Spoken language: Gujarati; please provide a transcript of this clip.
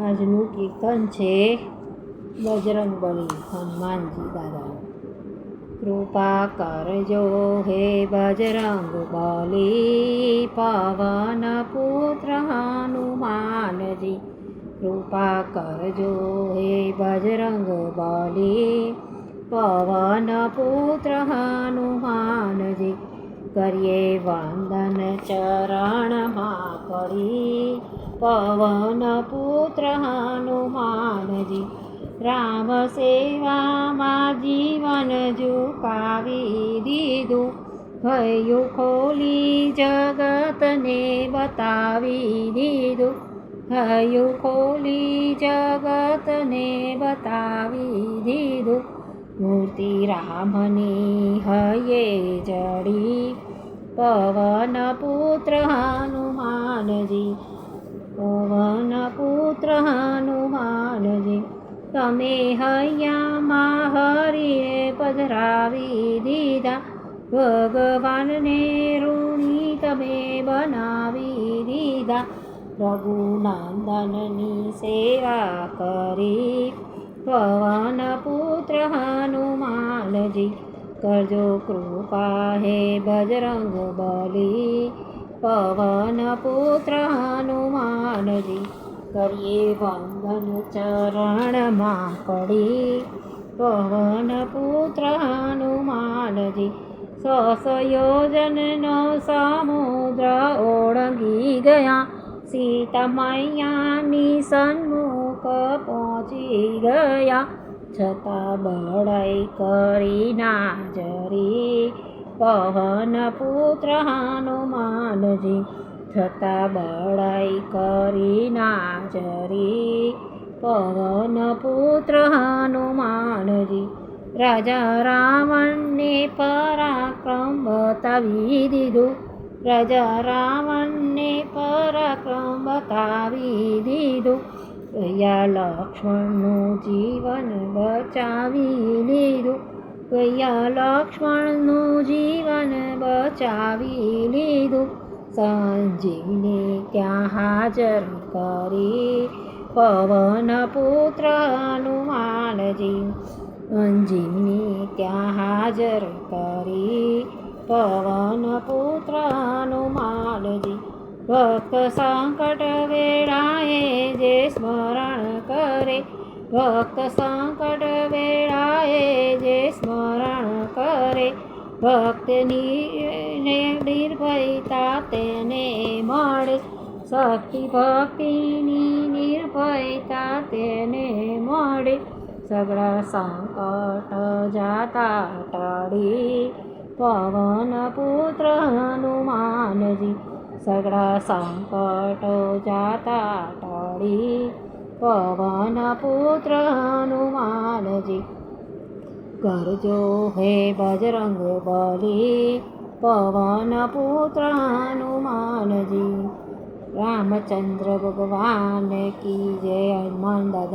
આજનું કીર્તન છે બજરંગ બલી હનુમાનજી દાદા કૃપા કરજો હે બજરંગ બલી પવન પુત્ર હનુમાનજી. કૃપા કરજો હે બજરંગ બલી પવન પુત્ર હનુમાનજી. કરીએ વંદન ચરણમાં કરી. પવન પુત્ર હનુમાનજી, રામ સેવામાં જીવન ઝુકાવી દીધું. ભયું ખોલી જગતને બતાવી દીધું. ભયું ખોલી જગતને બતાવી દીધું. મૂર્તિ રામની હયે જડી. પવન પુત્ર હનુમાનજી, પવન પુત્ર હનુમાનજી, તમે હૈયામાં હરીને પધરાવી દીધા. ભગવાનને ઋણી તમે બનાવી દીધા. રઘુનંદનની સેવા કરી. પવન પુત્ર હનુમાનજી કરજો કૃપા હે બજરંગ બલી. પવન પુત્ર હનુમાનજી કરીએ વંદન ચરણમાં પડી પવન પુત્ર હનુમાનજી સસ યોજનનો સમુદ્ર ઓળંગી ગયા. સીતા મૈયાની સન્મુખ પહોંચી ગયા. છતાં બળાઈ કરી ના જરી પવન પુત્ર હનુમાનજી છતાં બળાઈ કરી ના જરી પવન પુત્ર હનુમાનજી રાજા રાવણને પરાક્રમ બતાવી દીધું. રાજા રાવણને પરાક્રમ બતાવી દીધું. ગયા લક્ષ્મણનું જીવન બચાવી લીધું. ગયા લક્ષ્મણનું જીવન બચાવી લીધું. સંજીવને ત્યાં હાજર કરી પવન પુત્ર હનુમાનજી અંજીવને ત્યાં હાજર કરી પવન પુત્ર હનુમાનજી ભક્ત સંકટ વેળાએ જે સ્મરણ કરે, ભક્ત સંકટ વેળાએ જે સ્મરણ કરે, ભક્તની નિર્ભયતા તેને મળે શક્તિ ભક્તિની નિર્ભયતા તેને મળે, સગળા સંકટ જાતા ટાળી, પવન પુત્ર હનુમાનજી સગળા સંકટો જાતા ટળી, પવન પુત્ર હનુમાનજી. કરજો હે બજરંગ બલી, પવન પુત્ર હનુમાનજી. રામચંદ્ર ભગવાન કી જય હનુમાન દાદા.